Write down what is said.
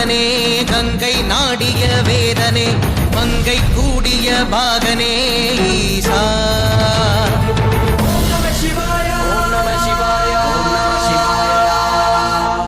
நாதனே கங்கை நாடிய வேதனே மங்கை கூடிய பாகனே